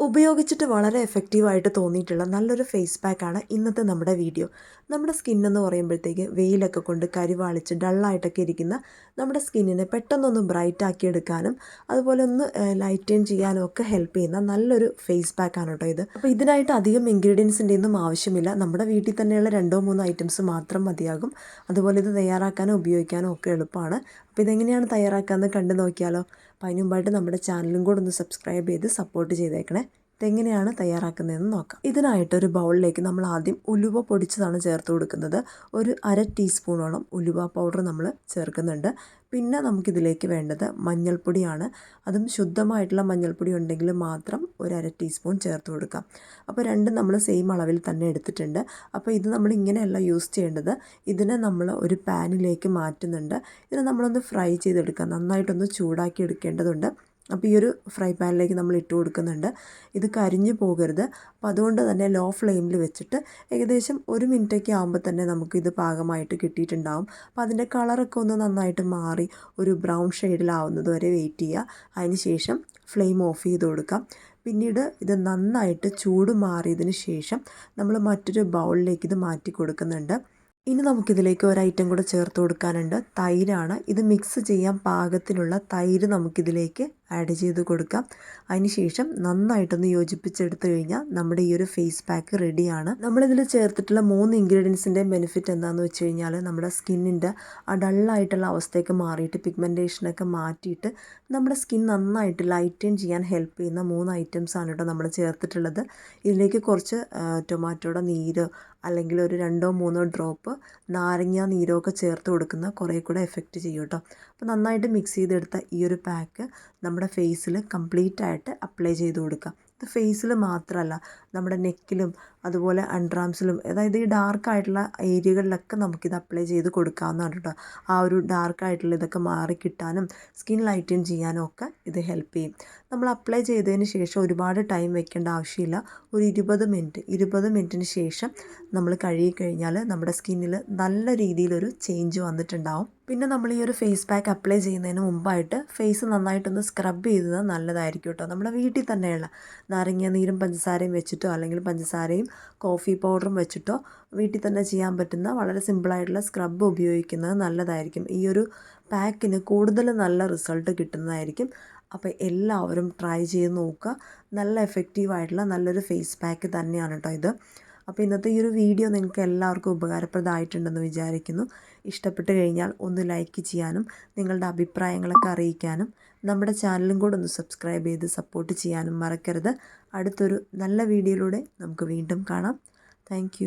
ഉപയോഗിച്ചിട്ട് വളരെ എഫക്റ്റീവായിട്ട് തോന്നിയിട്ടുള്ള നല്ലൊരു ഫേസ് പാക്കാണ് ഇന്നത്തെ നമ്മുടെ വീഡിയോ നമ്മുടെ സ്കിൻ എന്ന് പറയുമ്പോഴത്തേക്ക് വെയിലൊക്കെ കൊണ്ട് കരിവാളിച്ച് ഡള്ളായിട്ടൊക്കെ ഇരിക്കുന്ന നമ്മുടെ സ്കിന്നിനെ പെട്ടെന്നൊന്ന് ബ്രൈറ്റ് ആക്കി എടുക്കാനും അതുപോലെ ഒന്ന് ലൈറ്റൻ ചെയ്യാനും ഒക്കെ ഹെൽപ്പ് ചെയ്യുന്ന നല്ലൊരു ഫേസ് പാക്കാണ് കേട്ടോ ഇത്. അപ്പോൾ ഇതിനായിട്ട് അധികം ഇൻഗ്രീഡിയൻസിന്റെ ഒന്നും ആവശ്യമില്ല. നമ്മുടെ വീട്ടിൽ തന്നെയുള്ള രണ്ടോ മൂന്നോ ഐറ്റംസ് മാത്രം മതിയാകും. അതുപോലെ ഇത് തയ്യാറാക്കാനും ഉപയോഗിക്കാനും ഒക്കെ എളുപ്പമാണ്. അപ്പോൾ ഇതെങ്ങനെയാണ് തയ്യാറാക്കാമെന്ന് കണ്ടു നോക്കിയാലോ അപ്പോൾ അതിന് മുമ്പായിട്ട് നമ്മുടെ ചാനലും കൂടെ ഒന്ന് സബ്സ്ക്രൈബ് ചെയ്ത് സപ്പോർട്ട് ചെയ്തേക്കണേ. ഇതെങ്ങനെയാണ് തയ്യാറാക്കുന്നതെന്ന് നോക്കാം. ഇതിനായിട്ട് ഒരു ബൗളിലേക്ക് നമ്മൾ ആദ്യം ഉലുവ പൊടിച്ചതാണ് ചേർത്ത് കൊടുക്കുന്നത്. ഒരു അര ടീസ്പൂണോളം ഉലുവ പൗഡർ നമ്മൾ ചേർക്കുന്നുണ്ട്. പിന്നെ നമുക്കിതിലേക്ക് വേണ്ടത് മഞ്ഞൾപ്പൊടിയാണ്. അതും ശുദ്ധമായിട്ടുള്ള മഞ്ഞൾപ്പൊടി ഉണ്ടെങ്കിൽ മാത്രം ഒരു അര ടീസ്പൂൺ ചേർത്ത് കൊടുക്കാം. അപ്പോൾ രണ്ടും നമ്മൾ സെയിം അളവിൽ തന്നെ എടുത്തിട്ടുണ്ട്. അപ്പോൾ ഇത് നമ്മൾ ഇങ്ങനെയല്ല യൂസ് ചെയ്യേണ്ടത്. ഇതിനെ നമ്മൾ ഒരു പാനിലേക്ക് മാറ്റുന്നുണ്ട്. ഇതിനെ നമ്മളൊന്ന് ഫ്രൈ ചെയ്തെടുക്കാം. നന്നായിട്ടൊന്ന് ചൂടാക്കി എടുക്കേണ്ടതുണ്ട്. അപ്പോൾ ഈ ഒരു ഫ്രൈ പാനിലേക്ക് നമ്മൾ ഇട്ട് കൊടുക്കുന്നുണ്ട്. ഇത് കരിഞ്ഞു പോകരുത്. അപ്പോൾ അതുകൊണ്ട് തന്നെ ലോ ഫ്ലെയിമിൽ വെച്ചിട്ട് ഏകദേശം ഒരു മിനിറ്റൊക്കെ ആകുമ്പോൾ തന്നെ നമുക്കിത് പാകമായിട്ട് കിട്ടിയിട്ടുണ്ടാവും. അപ്പോൾ അതിന്റെ കളറൊക്കെ ഒന്ന് നന്നായിട്ട് മാറി ഒരു ബ്രൗൺ ഷെയ്ഡിലാവുന്നത് വരെ വെയിറ്റ് ചെയ്യുക. അതിന് ശേഷം ഫ്ലെയിം ഓഫ് ചെയ്ത് കൊടുക്കാം. പിന്നീട് ഇത് നന്നായിട്ട് ചൂട് മാറിയതിന് ശേഷം നമ്മൾ മറ്റൊരു ബൗളിലേക്ക് ഇത് മാറ്റി കൊടുക്കുന്നുണ്ട്. ഇനി നമുക്കിതിലേക്ക് ഒരു ഐറ്റം കൂടെ ചേർത്ത് കൊടുക്കാനുണ്ട്. തൈരാണ്. ഇത് മിക്സ് ചെയ്യാൻ പാകത്തിനുള്ള തൈര് നമുക്കിതിലേക്ക് ആഡ് ചെയ്ത് കൊടുക്കാം. അതിനുശേഷം നന്നായിട്ടൊന്ന് യോജിപ്പിച്ചെടുത്ത് കഴിഞ്ഞാൽ നമ്മുടെ ഈ ഒരു ഫേസ് പാക്ക് റെഡിയാണ് നമ്മളിതിൽ ചേർത്തിട്ടുള്ള മൂന്ന് ഇൻഗ്രീഡിയൻസിന്റെ ബെനിഫിറ്റ് എന്താണെന്ന് വെച്ച് കഴിഞ്ഞാൽ നമ്മുടെ സ്കിന്നിന്റെ ആ ഡള്ളായിട്ടുള്ള അവസ്ഥയൊക്കെ മാറിയിട്ട് പിഗ്മെന്റേഷനൊക്കെ മാറ്റിയിട്ട് നമ്മുടെ സ്കിൻ നന്നായിട്ട് ലൈറ്റൻ ചെയ്യാൻ ഹെൽപ്പ് ചെയ്യുന്ന മൂന്ന് ഐറ്റംസ് ആണ് കേട്ടോ നമ്മൾ ചേർത്തിട്ടുള്ളത്. ഇതിലേക്ക് കുറച്ച് ടൊമാറ്റോയുടെ നീര് അല്ലെങ്കിൽ ഒരു രണ്ടോ മൂന്നോ ഡ്രോപ്പ് നാരങ്ങ നീരോ ചേർത്ത് കൊടുക്കുന്ന കുറേ കൂടെ എഫക്റ്റ് ചെയ്യും കേട്ടോ അപ്പോൾ നന്നായിട്ട് മിക്സ് ചെയ്തെടുത്ത ഈ ഒരു പാക്ക് നമ്മുടെ ഫേസിൽ കംപ്ലീറ്റ് ആയിട്ട് അപ്ലൈ ചെയ്ത് കൊടുക്കാം. ഇത് ഫേസിൽ മാത്രമല്ല നമ്മുടെ നെക്കിലും അതുപോലെ അൺഡ്രാംസിലും അതായത് ഈ ഡാർക്ക് ആയിട്ടുള്ള ഏരിയകളിലൊക്കെ നമുക്കിത് അപ്ലൈ ചെയ്ത് കൊടുക്കാവുന്നതാണ് കേട്ടോ. ആ ഒരു ഡാർക്ക് ആയിട്ടുള്ള ഇതൊക്കെ മാറി കിട്ടാനും സ്കിൻ ലൈറ്റൻ ചെയ്യാനും ഒക്കെ ഇത് ഹെൽപ്പ് ചെയ്യും. നമ്മൾ അപ്ലൈ ചെയ്തതിന് ശേഷം ഒരുപാട് ടൈം വെക്കേണ്ട ആവശ്യമില്ല. ഒരു ഇരുപത് മിനിറ്റ് ഇരുപത് മിനിറ്റിന് ശേഷം നമ്മൾ കഴുകി കഴിഞ്ഞാൽ നമ്മുടെ സ്കിന്നിൽ നല്ല രീതിയിലൊരു ചേഞ്ച് വന്നിട്ടുണ്ടാവും. പിന്നെ നമ്മൾ ഈ ഒരു ഫേസ് പാക്ക് അപ്ലൈ ചെയ്യുന്നതിന് മുമ്പായിട്ട് ഫേസ് നന്നായിട്ടൊന്ന് സ്ക്രബ് ചെയ്തത് നല്ലതായിരിക്കും കേട്ടോ. നമ്മുടെ വീട്ടിൽ തന്നെയുള്ള നാരങ്ങ നീരും പഞ്ചസാരയും വെച്ചിട്ടോ അല്ലെങ്കിൽ പഞ്ചസാരയും കോഫി പൗഡറും വെച്ചിട്ടോ വീട്ടിൽ തന്നെ ചെയ്യാൻ പറ്റുന്ന വളരെ സിമ്പിളായിട്ടുള്ള സ്ക്രബ് ഉപയോഗിക്കുന്നത് നല്ലതായിരിക്കും. ഈ ഒരു പാക്കിന് കൂടുതൽ നല്ല റിസൾട്ട് കിട്ടുന്നതായിരിക്കും. അപ്പോൾ എല്ലാവരും ട്രൈ ചെയ്ത് നോക്കുക. നല്ല എഫക്റ്റീവായിട്ടുള്ള നല്ലൊരു ഫേസ് പാക്ക് തന്നെയാണ് കേട്ടോ ഇത്. അപ്പോൾ ഇന്നത്തെ ഈ ഒരു വീഡിയോ നിങ്ങൾക്ക് എല്ലാവർക്കും ഉപകാരപ്രദമായിട്ടുണ്ടെന്ന് വിചാരിക്കുന്നു. ഇഷ്ടപ്പെട്ട് കഴിഞ്ഞാൽ ഒന്ന് ലൈക്ക് ചെയ്യാനും നിങ്ങളുടെ അഭിപ്രായങ്ങളൊക്കെ അറിയിക്കാനും നമ്മുടെ ചാനലും കൂടെ ഒന്ന് സബ്സ്ക്രൈബ് ചെയ്ത് സപ്പോർട്ട് ചെയ്യാനും മറക്കരുത്. അടുത്തൊരു നല്ല വീഡിയോയിലൂടെ നമുക്ക് വീണ്ടും കാണാം. താങ്ക്